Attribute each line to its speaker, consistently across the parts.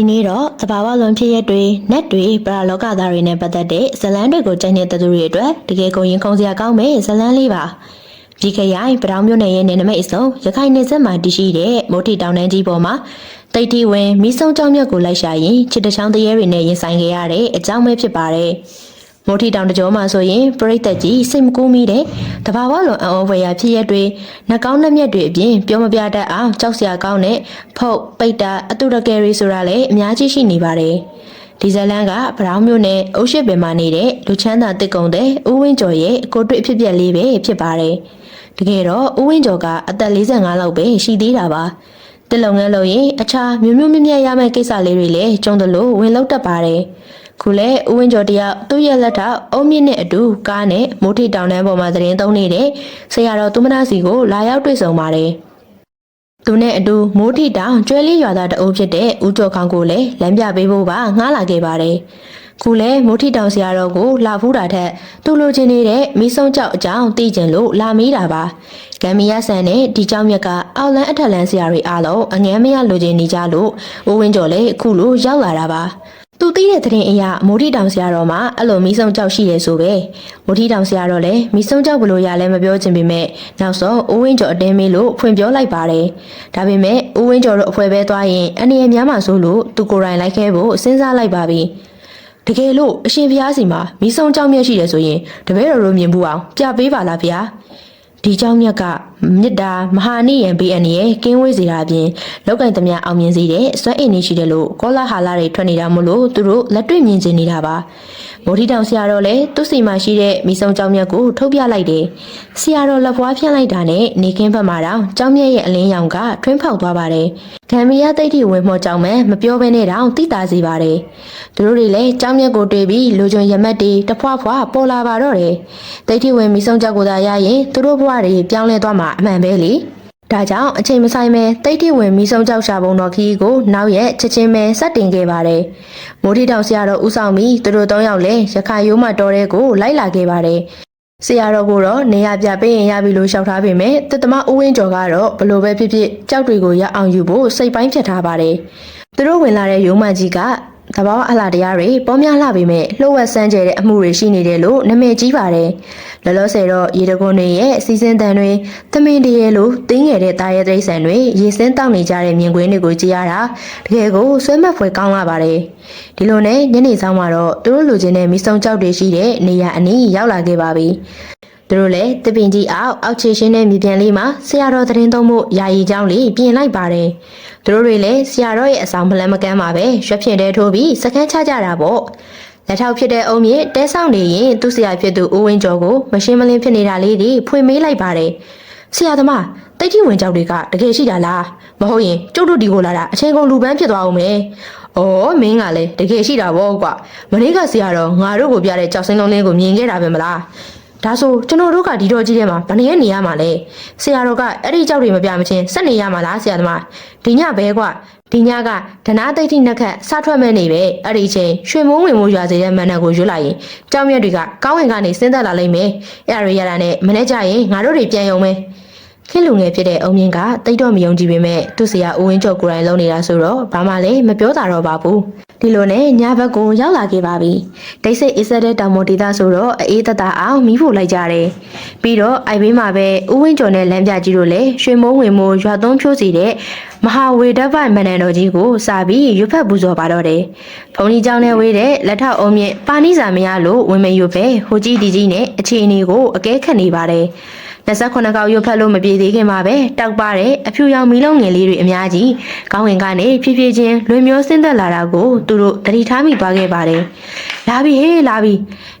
Speaker 1: ဒီနေ့တော့သဘာဝလွန်ဖြစ်ရက်တွေနက်တွေပရာလောကသားတွေနဲ့ပတ်သက်တဲ့ဇတ်လန်းတွေကိုကြိုက်နေတဲ့သူတွေအတွက်တကယ်ကိုရင်ခုန်စရာကောင်းမဲ့ဇတ်လန်းလေးပါဒီခရိုင်ပတောင်မြို့နယ်ရဲ့နယ်နိမိတ်အစုံရခိုင်နယ်စပ်မှာတည်ရှိတဲ့မိုးထီတောင်တန်းကြီးပေါ်မှာတိတ်တီဝင်မိဆုံကြောင်မြတ်ကိုလိုက်ရှာရင်ချစ်တချောင်းတရေတွေနဲ့ရင်ဆိုင်ခဲ့ရတဲ့အကြောင်းပဲဖြစ်ပါတယ် မိုးထီတောင်တကြောမှာဆိုရင်ပရိသတ်ကြီးစိတ်မကူးမိတဲ့တဘာဝလွန်အံ့ဩဖွယ်ရာဖြစ်ရက်တွေနှကောင်းနှမျက်တွေအပြင်ပြောမပြတတ်အောင်ကြောက်စရာကောင်းတဲ့ဖုတ်ပိတ်တာအတူတကယ်ရီဆိုတာလည်းအများကြီးရှိနေပါတယ်ဒီဇလန်ကဗရောင်းမြို့နယ်အုတ်ရှိပင်မှာနေတဲ့လူချမ်းသာတစ်ကုံတဲ့ဦးဝင်းကျော်ရဲ့ကိုတွေ့အဖြစ်ပြက်လေးပဲဖြစ်ပါတယ်တကယ်တော့ဦးဝင်းကျော်ကအသက်45လောက်ပဲရှိသေးတာပါတစ်လုံငန်းလို့ရင်အခြားမျိုးမျိုးမြတ်မြတ်ရမယ့်ကိစ္စလေးတွေလည်းကျုံတယ်လို့ဝင်လောက်တတ်ပါတယ် ခုလဲဦးဝင်းကျော်တယောက်သူ့ရဲ့လက်ထောက်အုံးမြင့်နဲ့အတူကားနဲ့မိုးထိတောင်တန်းပေါ်မှာသတင်းသုံးနေတဲ့ဆရာတော်သူမနာစီကိုလာရောက်တွေ့ဆုံပါတယ်သူနဲ့အတူမိုးထိတောင်ကျွဲလေးရွာသားတအုပ်ဖြစ်တဲ့ဦးကျော်ခေါင်ကိုလည်းလမ်းပြပေးဖို့ပါငှားလာခဲ့ပါတယ်ခုလဲမိုးထိတောင်ဆရာတော်ကိုလာဖူးတာထက်သူလိုချင်နေတဲ့မိဆုံးကြောက်အကြောင်းသိကျင်လို့လာမေးတာပါဂမ်မီယာဆန်နဲ့ဒီကြောင်မြက်ကအောက်လန်းအထက်လန်းဆရာတွေအားလုံးအငန်းမရလိုချင်နေကြလို့ဦးဝင်းကျော်လည်းအခုလိုရောက်လာတာပါ သူသိတဲ့တဲ့ရင်အရာမိုးထီတောင်ဆရာတော်မှာအဲ့လိုမီးစုံကြောက်ရှိတယ်ဆိုပဲမိုးထီတောင်ဆရာတော်လည်းမီးစုံကြောက်ဘလို့ရလဲမပြောချင်ပေမဲ့နောက်ဆုံးအိုးဝင်းကျော်အတင်းမေးလို့ဖွင့်ပြောလိုက်ပါတယ်ဒါပေမဲ့အိုးဝင်းကျော်တို့အဖွဲပဲသွားရင်အနေရများမှဆိုလို့သူကိုယ်တိုင်လိုက်ခဲဖို့စဉ်းစားလိုက်ပါပြီတကယ်လို့အရှင်ဘုရားစီမှာမီးစုံကြောက်မြက်ရှိတယ်ဆိုရင်တပည့်တော်တို့မြင်ဘူးအောင်ပြပေးပါလားဗျာဒီကြောက်မြက်က မေတ္တာမဟာနိယံဘေးအန္တရာယ်ကင်းဝေးစေတာအပြင်လောက်ကင်သမျှအောင်မြင်စေတဲ့စွမ်းအင်တွေရှိတယ်လို့ကောလာဟာလာတွေထွက်နေတာမို့လို့သူတို့လက်တွေ့မြင်ကျင်နေတာပါမော်ဒီတောင်ဆရာတော်လည်းသူ့စီမှာရှိတဲ့မိဆုံကြောင်မြတ်ကိုထုတ်ပြလိုက်တယ်ဆရာတော်လက်ဖွားဖြန့်လိုက်တာနဲ့နေကင်းဘက်မှာတောင်ကြောင်မြတ်ရဲ့အလင်းရောင်ကထွင်းဖောက်သွားပါတယ်ဂမ်ဘီယာတိတ်တီဝင်မော်ကြောင်မဲ့မပြောဘဲနဲ့တောင်တိတာစီပါတယ်သူတို့တွေလည်းကြောင်မြတ်ကိုတွေ့ပြီးလူကျွံရမက်တွေတဖွာဖွာပေါ်လာပါတော့တယ်တိတ်တီဝင်မိဆုံကြောင်ကိုသာရရင်သူတို့ဘဝတွေပြောင်းလဲသွားမှာအမှန်ပဲလေဒါကြောင့်အချိန်မဆိုင်ပဲတိတ်တိဝင်မိဆုံးကြောက်ရှာပုံတော်ခီးကိုနောက်ရက်ချက်ချင်းပဲစတင်ခဲ့ပါတယ်။မိုးထီတောင်ဆရာတော်ဦးဆောင်ပြီးသူတို့၃ယောက်လည်းရခိုင်ရိုးမတော်တဲ့ကိုလိုက်လာခဲ့ပါတယ်။ဆရာတော်ကတော့နေရပြပေးရင်ရပြီလို့ရှောက်ထားပေမဲ့တစ်သမဦးဝင်းကျော်ကတော့ဘလို့ပဲဖြစ်ဖြစ်ကြောက်တွေကိုရအောင်ယူဖို့စိတ်ပိုင်းဖြတ်ထားပါတယ်။သူတို့ဝင်လာတဲ့ရိုးမကြီးက တဘာဝအလားတရားတွေပေါများလှပေမဲ့လှုပ်ဝက်ဆန်းကျဲတဲ့အမှုတွေရှိနေတယ်လို့နာမည်ကြီးပါတယ်။လောလောဆယ်တော့ရေတကွန်တွေရဲ့စီစဉ်တန်တွေသမင်တရေလိုတင်းငယ်တဲ့တာရဲတိရစ္ဆာန်တွေရေစင်းတောက်နေကြတဲ့မြင်ကွင်းတွေကိုကြည့်ရတာတကယ်ကိုဆွဲမက်ဖွယ်ကောင်းလာပါတယ်။ဒီလိုနဲ့ညနေဆောင်မှာတော့သူတို့လူချင်းတဲ့မိဆုံးကြောက်တွေရှိတဲ့နေရာအနီးရောက်လာခဲ့ပါပြီ။ သူတို့လည်းတပင်ကြီးအောက်အောက်ချေရှင်းတဲ့မြေပြန်လေးမှာဆရာတော်သတင်းသုံးမှုယာယီကျောင်းလေးပြင်လိုက်ပါတယ်။သူတို့တွေလည်းဆရာတော်ရဲ့အဆောင်မလန်းမကန်းပါပဲရွှက်ဖြင့်တဲထိုးပြီးစကန်းချကြတာပေါ့။လက်ထောက်ဖြစ်တဲ့အုံးမြင့်တဲဆောင်နေရင်သူ့ဆရာဖြစ်သူဦးဝင်းကျော်ကိုမရှင်းမလင်းဖြစ်နေတာလေးတွေဖွင့်မေးလိုက်ပါတယ်။ဆရာသမားတိတ်ကြီးဝင်ကြောက်တွေကတကယ်ရှိတာလားမဟုတ်ရင်ကျုပ်တို့ဒီကိုလာတာအချိန်ကုန်လူပန်းဖြစ်သွားအောင်မယ်။အော်မင်းကလည်းတကယ်ရှိတာဗောကွာ။မနေ့ကဆရာတော်ငါတို့ကိုပြတဲ့ကြောက်စင်းလုံးလင်းကိုမြင်ခဲ့တာပဲမလား။ ဒါဆိုကျွန်တော်တို့ကဒီတော့ကြီးထဲမှာဘယ်နည်းနေရမှာလဲဆရာတော်ကအဲ့ဒီကြောက်တွေမပြမချင်းစက်နေရမှာလားဆရာသမားဒီညဘဲကွာဒီညကဒနာသိတိနှက်ခတ်စထွက်မဲ့နေပဲအဲ့ဒီအချိန်ရွှေမိုးဝင်မိုးရွာစေတဲ့မန်နက်ကိုရွတ်လိုက်ရင်ကြောင်မြတ်တွေကကောင်းဝင်ကနေဆင်းသက်လာလိမ့်မယ်အဲ့ဒါရရတာနဲ့မနေ့ကျရင်ငါတို့တွေပြန်ရုံပဲခင်လူငယ်ဖြစ်တဲ့အုံမြင့်ကတိတ်တော့မယုံကြည်ပေမဲ့သူ့ဆရာဦးဝင်းကျော်ကိုယ်တိုင်လုံးနေတာဆိုတော့ဘာမှလည်းမပြောတာတော့ပါဘူး ဒီလိုနဲ့ညဘက်ကိုရောက်လာခဲ့ပါပြီဒိတ်စိတ်အစ်ဆက်တဲ့တောင်မဒေသဆိုတော့အေးသက်သာအောင်မီးဖို့လိုက်ကြတယ်ပြီးတော့အိုက်ဘေးမှာပဲဥဝင်းကျော်နဲ့လမ်းပြကြီးတို့လည်းရွှေမိုးဝင်မိုးရွာသွန်းဖြိုးစီတဲ့မဟာဝေဒပိုင်မန္တန်တော်ကြီးကိုစာပြီးရွတ်ဖက်ပူဇော်ပါတော့တယ်ဘုံကြီးကျောင်းထဲဝေးတဲ့လက်ထောက်အုံးမြင့်ပါဏိစာမရလို့ဝင်မရွတ်ပဲဟိုကြီးဒီကြီးနဲ့အခြေအနေကိုအကဲခတ်နေပါတယ် 29ကောက်ရွတ်ဖက်လို့မပြေသေးခင်မှာပဲတောက်ပါတဲ့အဖြူရောင်မီးလုံးငယ်လေးတွေအများကြီးကောင်းဝင်ကနေဖြည်းဖြည်းချင်းလွင်မျိုးဆင်းသက်လာတာကိုသူတို့တတိထားမိသွားခဲ့ပါတယ်။ လာပြီဟေးလာပြီ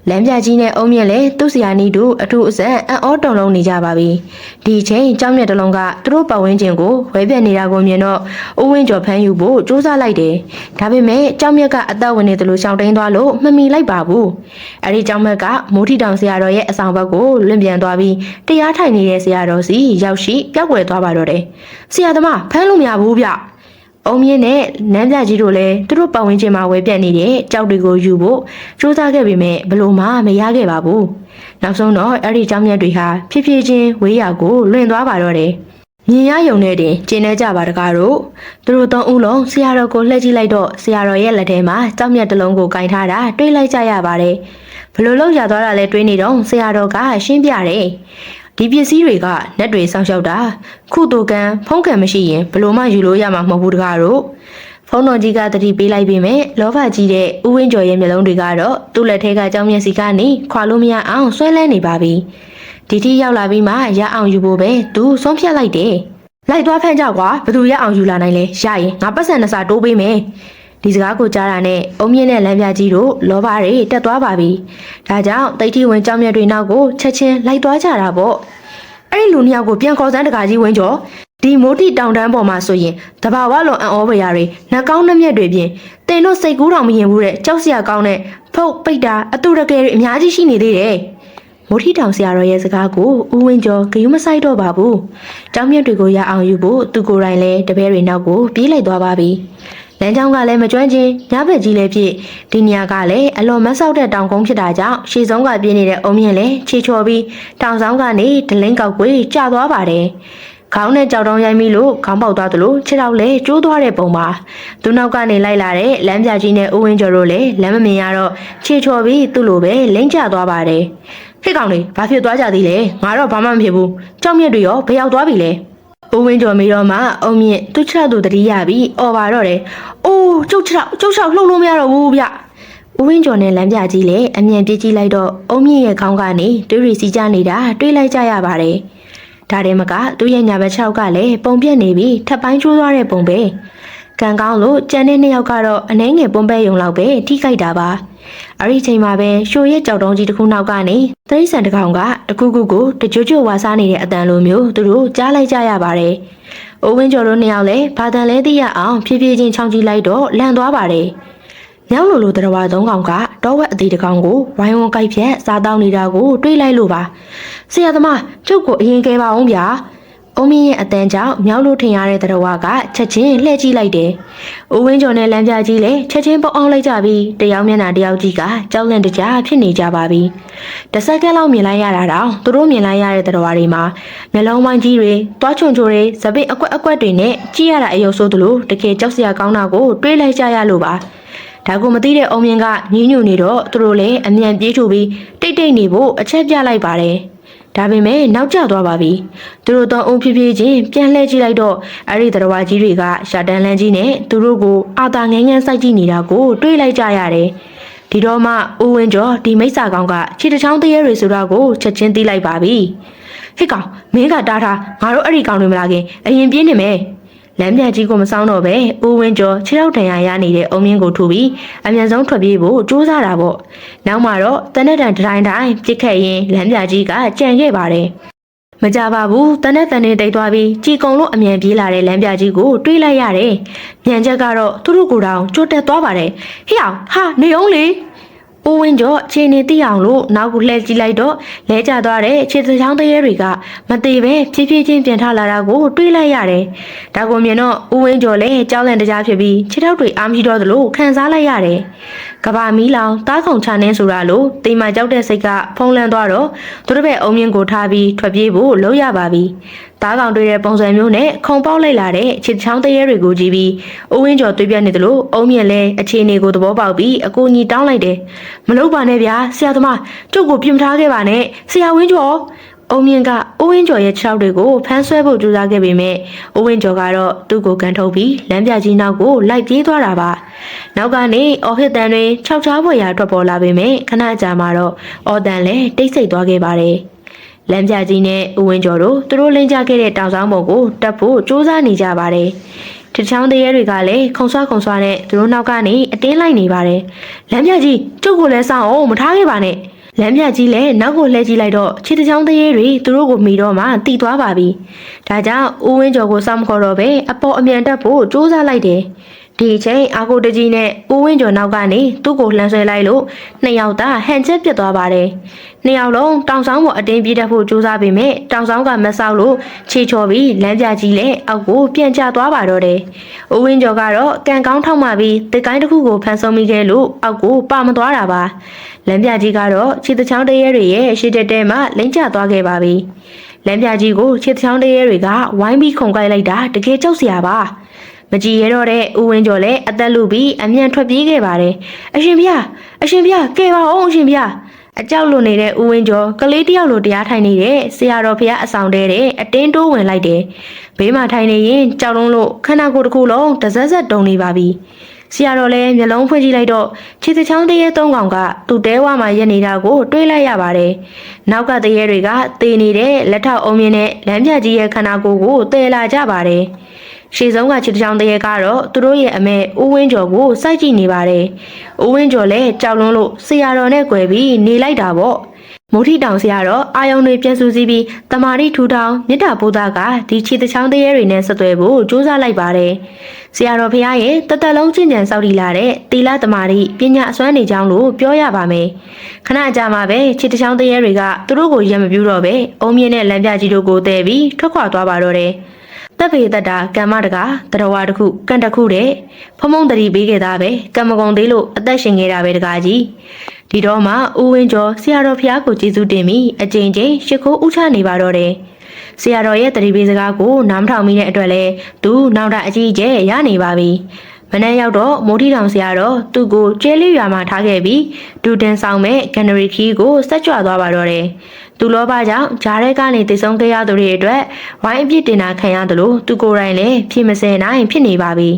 Speaker 1: လမ်းပြကြီးနဲ့အုံးမြင့်လည်းသူ့ဆရာနီးတို့အထူးအဆန်အံ့ဩတုန်လုံးနေကြပါပြီ။ဒီချိန်ကြောင်းမြတ်တလုံးကသူတို့ပတ်ဝန်းကျင်ကိုဝဲပြက်နေတာကိုမြင်တော့ဦးဝင်းကျော်ဖမ်းယူဖို့စူးစမ်းလိုက်တယ်။ဒါပေမဲ့ကြောင်းမြတ်ကအသက်ဝင်နေသလိုရှောင်းတိန်သွားလို့မမီလိုက်ပါဘူး။အဲဒီကြောင်းမြတ်ကမိုးထီတောင်ဆရာတော်ရဲ့အဆောင်ဘက်ကိုလွင့်ပြန်သွားပြီးတရားထိုင်နေတဲ့ဆရာတော်စီရောက်ရှိပျောက်ကွယ်သွားပါတော့တယ်။ဆရာသမားဖမ်းလို့မရဘူးဗျ။ အုံမြင့်နဲ့နန်းပြကြီးတို့လည်းသူတို့ပတ်ဝန်းကျင်မှာဝဲပြက်နေတဲ့ကြောက်တွေကိုယူဖို့စူးစမ်းခဲ့ပေမဲ့ဘလို့မှမရခဲ့ပါဘူး။နောက်ဆုံးတော့အဲ့ဒီကြောင်မြတ်တွေဟာဖြည်းဖြည်းချင်းဝေးရာကိုလွင့်သွားပါတော့တယ်။မြင်ရယုံနဲ့တင်ကျင်းနေကြပါတကားတို့သူတို့သုံးဦးလုံးဆရာတော်ကိုလှည့်ကြည့်လိုက်တော့ဆရာတော်ရဲ့လက်ထဲမှာကြောက်မြတ်တစ်လုံးကိုကင်ထားတာတွေးလိုက်ကြရပါတယ်ဘလို့လို့ရသွားတာလဲတွေးနေတော့ဆရာတော်ကရှင်းပြတယ် ဒီပစ္စည်းတွေကနက်တွေစောင့်ရှောက်တာခုတူကန်ဖုံးကန်မရှိရင်ဘလို့မှယူလို့ရမှာမဟုတ်ဘူးတကားတို့ဖုံးတော်ကြီးကတတိပေးလိုက်ပြီးမြဲလောဘကြီးတဲ့ဥဝင်းကျော်ရဲ့မျက်လုံးတွေကတော့သူ့လက်ထဲကကြောင်မျက်စီကနေခွာလို့မရအောင်ဆွဲလန်းနေပါပြီဒီထိရောက်လာပြီးမှရအောင်ယူဖို့ပဲသူဆုံးဖြတ်လိုက်တယ်လိုက်သွားဖမ်းကြကွာဘသူရအောင်ယူလာနိုင်လဲရရင်ငါပတ်စံနှစ်စာတိုးပေးမယ် ဒီစကားကိုကြားတာနဲ့အုံမြင့်နဲ့လမ်းပြကြီးတို့လောဘတွေတက်သွားပါပြီဒါကြောင့်တိတ်ထီဝင်ကြောင်မြတ်တွေနောက်ကိုချက်ချင်းလိုက်သွားကြတာပေါ့အဲ့ဒီလူနှစ်ယောက်ကိုပြန်ခေါ်စမ်းတကာကြီးဝင်းကျော်ဒီမိုးတီတောင်တန်းပေါ်မှာဆိုရင်တဘာဝလွန်အံ့ဩပရာတွေနှကောင်းနှမျက်တွေပြင်တင်တို့စိတ်ကူးတော်မရင်ဘူးတဲ့ကြောက်စရာကောင်းတဲ့ဖုတ်ပိတ်တာအတူတကယ်တွေအများကြီးရှိနေသေးတယ်မိုးထီတောင်ဆရာတော်ရဲ့စကားကိုဦးဝင်းကျော်ဂယုမဆိုင်တော့ပါဘူး။တောင်မြတ်တွေကိုရအောင်ယူဖို့သူကိုယ်တိုင်လည်းတပည့်တွေနောက်ကိုပြေးလိုက်သွားပါပြီ။ လမ်းကြောင်းကလည်းမကျွမ်းချင်းညဘက်ကြီးလည်းဖြစ်ဒီနေရာကလည်းအလွန်မဆောက်တဲ့တောင်ကုန်းဖြစ်တာကြောင့်ရှေ့ဆုံးကပြင်းနေတဲ့အုံမြင့်လည်းခြေချော်ပြီးတောင်ဆောင်ကနေဒလင်းကောက်ကွေးကျသွားပါတယ်။ခေါင်းနဲ့ကြောက်တုံးရိုက်မိလို့ခေါင်းပေါက်သွားသလိုခြေထောက်လည်းကျိုးသွားတဲ့ပုံပါသူနောက်ကနေလိုက်လာတဲ့လမ်းပြကြီးနဲ့ဦးဝင်းကျော်တို့လည်းလမ်းမမြင်ရတော့ခြေချော်ပြီးသူ့လိုပဲလိမ့်ကျသွားပါတယ်ဟေ့ကောင်လေးဘာဖြစ်သွားကြသေးလဲငါတော့ဘာမှမဖြစ်ဘူးကြောက်မြက်တွေရောဘယ်ရောက်သွားပြီလဲ ဦးဝင်းကျော်မေတော့မှအုံမြင့်သူ့ခြေထောက်သူတတိယပြီးအော်ပါတော့တယ်အိုးကျုပ်ခြေထောက်ကျုပ်ခြေထောက်လှုပ်လို့မရတော့ဘူးဗျဦးဝင်းကျော်နဲ့လမ်းပြကြီးလည်းအမြန်ပြေးကြည့်လိုက်တော့အုံမြင့်ရဲ့ခေါင်းကနေတွေးရီစီကြနေတာတွေးလိုက်ကြရပါတယ်ဒါတည်းမကသူ့ရဲ့ညာဘက်ခြေထောက်ကလည်းပုံပြက်နေပြီးထပ်ပိုင်းကျိုးသွားတဲ့ပုံပဲကံကောင်းလို့ကြံတဲ့နှစ်ယောက်ကတော့အနှဲငယ်ပုံပဲယုံလောက်ပဲထိခိုက်တာပါ အဲ့ဒီချိန်မှာပဲရှိုရဲ့ကြောက်တုံးကြီးတစ်ခုနောက်ကနေသရိษံတစ်ကောင်ကတခုခုကိုတကြွကြွဝါစားနေတဲ့အတန်လိုမျိုးသူတို့ကြားလိုက်ကြရပါတယ်။အိုးဝင်းကျော်တို့နှစ်ယောက်လည်းဘာတန်လဲသိရအောင်ဖြည်းဖြည်းချင်းချောင်းကြည့်လိုက်တော့လန့်သွားပါတယ်။မြောက်လိုလိုတရဝါသုံးကောင်ကတောဝက်အသေးတစ်ကောင်ကိုဝိုင်းဝန်းကြိုက်ဖြက်စားတောင်းနေတာကိုတွေးလိုက်လို့ပါ။ဆရာသမားကျုပ်ကိုအရင်ကဲပါအောင်ဗျာ။ အုံးမင်းရဲ့အတန်းကြောင့်မြောက်လို့ထင်ရတဲ့တရဝါကချက်ချင်းလှည့်ကြည့်လိုက်တယ်။ဦးဝင်းကျော်နဲ့လမ်းပြကြီးလည်းချက်ချင်းပေါအောင်လိုက်ကြပြီးတယောက်မျက်နှာတယောက်ကြီးကကြောက်လန့်တကြားဖြစ်နေကြပါပြီ။တစ်စက္ကန့်လောက်မြင်လိုက်ရတာတော့သူတို့မြင်လိုက်ရတဲ့တရဝါတွေမှာမျက်လုံးပိုင်းကြီးတွေ၊တွားချွန်ချိုတွေ၊စပစ်အကွက်အကွက်တွေနဲ့ကြည့်ရတာအယုံဆိုးသလိုတကယ်ကြောက်စရာကောင်းတာကိုတွေးလိုက်ကြရလို့ပါ။ဒါကိုမသိတဲ့အုံမြင့်ကညှိညူနေတော့သူတို့လည်းအမြန်ပြေးထူပြီးတိတ်တိတ်နေဖို့အချက်ပြလိုက်ပါတယ်။ ဒါပေမဲ့နောက်ကျသွားပါပြီသူတို့တော့အုံဖြည်းဖြည်းချင်းပြန်လှည့်ကြည့်လိုက်တော့အဲ့ဒီတရဝါကြီးတွေကရှာတန်လန်းကြီးနဲ့သူတို့ကိုအာသာငန်းငန်းစိုက်ကြည့်နေတာကိုတွေးလိုက်ကြရတယ်ဒီတော့မှဦးဝင်းကျော်ဒီမိစ္ဆာကောင်ကခြေတစ်ချောင်းတရေတွေဆိုတာကိုချက်ချင်းသိလိုက်ပါပြီဟစ်ကောင်မင်းကတားထားငါတို့အဲ့ဒီကောင်တွေမလာခင်အရင်ပြင်းနေမယ် လမ်းပြန်ကြီးကိုမဆောင်တော့ပဲဦးဝင်းကျော်ခြေထောက်တန်ရာရနေတဲ့အုံမြင့်ကိုထူပြီးအမြန်ဆုံးထွက်ပြေးဖို့ကြိုးစားတာပေါ့နောက်မှာတော့တနက်တန်တိုင်းတိုင်းပြစ်ခတ်ရင်လမ်းပြန်ကြီးကကြံခဲ့ပါတယ်မကြပါဘူးတနက်တန်နေတိတ်သွားပြီးကြည်ကုံလို့အမြန်ပြေးလာတဲ့လမ်းပြကြီးကိုတွေးလိုက်ရတယ်။မြန်ချက်ကတော့သူတို့ကိုယ်တောင်ကြိုးတက်သွားပါတယ်။ဟေ့အောင်ဟာနေအောင်လေ ဦးဝင်းကျော်ခြေနေတိအောင်လို့နောက်ကိုလှည့်ကြည့်လိုက်တော့လဲကျသွားတဲ့ခြေသချောင်းတရေတွေကမသေးပဲဖြည်းဖြည်းချင်းပြန်ထလာတာကိုတွေးလိုက်ရတယ်။ဒါကိုမြင်တော့ဦးဝင်းကျော်လည်းကြောက်လန့်တကြားဖြစ်ပြီးခြေထောက်တွေအားမရှိတော့သလိုခံစားလိုက်ရတယ်။ကဘာမီးလောင်တားခုံချနှင်းဆိုတာလို့တိမ်မာကြောက်တဲ့စိတ်ကဖုံးလန်းသွားတော့သူတို့ဘက်အုံမြင့်ကိုထားပြီးထွက်ပြေးဖို့လုပ်ရပါပြီ။တားကောင်တွေတဲ့ပုံစံမျိုးနဲ့ခုံပေါက်လိုက်လာတဲ့ခြေချောင်းတရေတွေကိုကြည့်ပြီးဦးဝင်းကျော်တွေးပြနေသလိုအုံမြင့်လည်းအခြေအနေကိုသဘောပေါက်ပြီးအကူအညီတောင်းလိုက်တယ်။မလုပ်ပါနဲ့ဗျာဆရာသမားကျုပ်ကိုပြင်ထားခဲ့ပါနဲ့ဆရာဝင်းကျော် အုံမြင့်ကဦးဝင်းကျော်ရဲ့ခြေထောက်တွေကိုဖမ်းဆွဲဖို့ကြိုးစားခဲ့ပေမဲ့ဦးဝင်းကျော်ကတော့သူ့ကိုကန်ထုတ်ပြီးလမ်းပြကြီးနောက်ကိုလိုက်ပြေးသွားတာပါနောက်ကနေအော်ဟစ်တန်တွေခြောက်ချားပွေရာထွက်ပေါ်လာပေမဲ့ခဏကြာမှတော့အော်တန်လည်းတိတ်ဆိတ်သွားခဲ့ပါတယ်လမ်းပြကြီးနဲ့ဦးဝင်းကျော်တို့သူတို့လင်းကြခဲ့တဲ့တောင်ဆောင်ပုံကိုတက်ဖို့စူးစမ်းနေကြပါတယ်တချောင်းတရေတွေကလည်းခုံဆွားခုံဆွားနဲ့သူတို့နောက်ကနေအတင်းလိုက်နေပါတယ်။လမ်းပြကြီးကျုပ်ကိုလည်းစောင့်အောင်မထားခဲ့ပါနဲ့။ လမ်းပြကြီးလည်းနောက်ကိုလှည့်ကြည့်လိုက်တော့ခြေတချောင်းတရေတွေသူတို့ကိုမိတော့မှတီသွားပါပြီ။ဒါကြောင့်ဦးဝင်းကျော်ကိုစောင့်မခေါ်တော့ပဲအပေါ်အမြန်တက်ဖို့စူးစမ်းလိုက်တယ်။ ဒီအချိန်အာကိုတကြီးနဲ့ဦးဝင်းကျော်နောက်ကနေသူ့ကိုလှမ်းဆွဲလိုက်လို့နှစ်ယောက်သားဟန်ချက်ပြစ်သွားပါတယ်။နှစ်ယောက်လုံးတောင်ဆောင်ပေါ်အတင်းပြေးတတ်ဖို့ကြိုးစားပေမဲ့တောင်ဆောင်ကမဆောက်လို့ခြေချော်ပြီးလမ်းပြကြီးလည်းအောက်ကိုပြန်ကျသွားပါတော့တယ်။ဦးဝင်းကျော်ကတော့ကံကောင်းထောက်မှပြီးတစ်ကိုင်းတစ်ခုကိုဖန်ဆုံမိခဲ့လို့အောက်ကိုပါမသွားတာပါ။လမ်းပြကြီးကတော့ခြေတချောင်းတရဲတွေရဲ့ရှေ့တက်တဲမှလိမ့်ကျသွားခဲ့ပါပြီ။လမ်းပြကြီးကိုခြေချောင်းတရေတွေကဝိုင်းပြီးခုန်ကိုက်လိုက်တာတကယ်ကြောက်စရာပါ မကြည်ရတော့တဲ့ဦးဝင်းကျော်လည်းအသက်လူပြီးအမြန်ထွက်ပြေးခဲ့ပါတယ်အရှင်ဗျာအရှင်ဗျာကဲပါအောင်အရှင်ဗျာအကြောက်လွန်နေတဲ့ဦးဝင်းကျော်ကလေးတယောက်လိုတရားထိုင်နေတဲ့ဆရာတော်ဖះအဆောင်တဲတဲ့အတင်းတိုးဝင်လိုက်တယ်ဘေးမှာထိုင်နေရင်ကြောက်လုံးလို့ခန္ဓာကိုယ်တစ်ခုလုံးတစက်စက်တုံနေပါပြီဆရာတော်လည်းမျက်လုံးဖွင့်ကြည့်လိုက်တော့ခြေချောင်းတရေသုံးကောင်ကသူ့တဲဝါမှာရက်နေတာကိုတွေးလိုက်ရပါတယ်နောက်ကတရေတွေကသေနေတဲ့လက်ထောက်အုံမြင့်နဲ့လမ်းပြကြီးရဲ့ခန္ဓာကိုယ်ကိုတည်လာကြပါတယ် ရှေ့ဆုံးကခြေချောင်းတရေကတော့သူတို့ရဲ့အမေဦးဝင်းကျော်ကိုစိုက်ကြည့်နေပါတယ်ဦးဝင်းကျော်လည်းကြောက်လွန်းလို့ဆရာတော်နဲ့꿰ပြီးနေလိုက်တာပေါ့မိုးထီတောင်ဆရာတော့အာယုံတွေပြန်ဆူစည်းပြီးတမာရီထူထောင်မြစ်တာပိုးသားကဒီခြေတချောင်းတရေတွေနဲ့ဆက်သွယ်ဖို့စူးစမ်းလိုက်ပါတယ်။ဆရာတော်ဖះရဲ့တသက်လုံးကျင့်ကြံစောင့်တည်လာတဲ့တီလာတမာရီပညာအစွမ်းနေကြောင်းလို့ပြောရပါမယ်။ခဏကြာမှပဲခြေတချောင်းတရေတွေကသူတို့ကိုရက်မပြူတော့ပဲအုံမြင့်နဲ့လမ်းပြကြီးတို့ကိုတည်ပြီးထွက်ခွာသွားပါတော့တယ်။ တပ်ပေတတာကမ္မတကာတရဝါတစ်ခုကန်တစ်ခုတဲ့ဖမုံတရီပေးခဲ့တာပဲကံမကုံသေးလို့အသက်ရှင်ခဲ့တာပဲတကားကြီးဒီတော့မှဦးဝင်းကျော်ဆရာတော်ဖျားကိုကျေးဇူးတင်ပြီးအကြိမ်ကြိမ်ရှ िख ိုးဥချနေပါတော့တယ်ဆရာတော်ရဲ့တရီပေးစကားကိုနားမထောင်မိတဲ့အတွက်လဲသူနောက်တာအကြီးအကျယ်ရနေပါပြီမနေ့ရောက်တော့မိုးထီတောင်ဆရာတော်သူ့ကိုကျဲလေးရွာမှာထားခဲ့ပြီးဒူတင်ဆောင်မဲ့ဂန်နရီခီးကိုဆက်ကြွသွားပါတော့တယ် သူလောဘကြောင့်ဂျားရဲကနေတည်ဆုံးခဲ့ရသူတွေအတွက်ဝိုင်းအပြစ်တင်တာခံရတယ်လို့သူကိုယ်တိုင်လည်းဖြစ်မစဲနိုင်ဖြစ်နေပါပြီ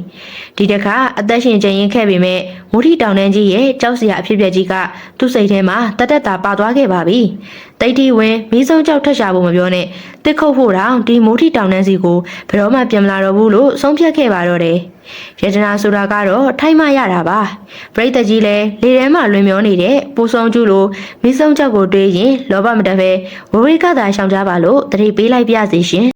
Speaker 1: ဒီတစ်ခါအသက်ရှင်ကျင်ရင်ခဲ့ပေမဲ့မိုးထီတောင်တန်းကြီးရဲ့ကြောက်စရာအဖြစ်အပျက်ကြီးကသူ့စိတ်ထဲမှာတတက်တာပါသွားခဲ့ပါပြီတိတ်တီဝင်မီးစုံကြောက်ထက်ရှာဖို့မပြောနဲ့တစ်ခုတ်ဖို့တောင်ဒီမိုးထီတောင်တန်းစီကိုဘယ်တော့မှပြန်မလာတော့ဘူးလို့ဆုံးဖြတ်ခဲ့ပါတော့တယ်ရတနာဆိုတာကတော့ထိုင်းမရတာပါပရိသတ်ကြီးလည်းလေထဲမှာလွင်မျောနေတဲ့ပူဆောင်ကျူလိုမီးစုံကြောက်ကိုတွေးရင်လောဘမတက်ပဲဝဝိကသာရှောင်ကြပါလို့တတိပေးလိုက်ပြစီရှင်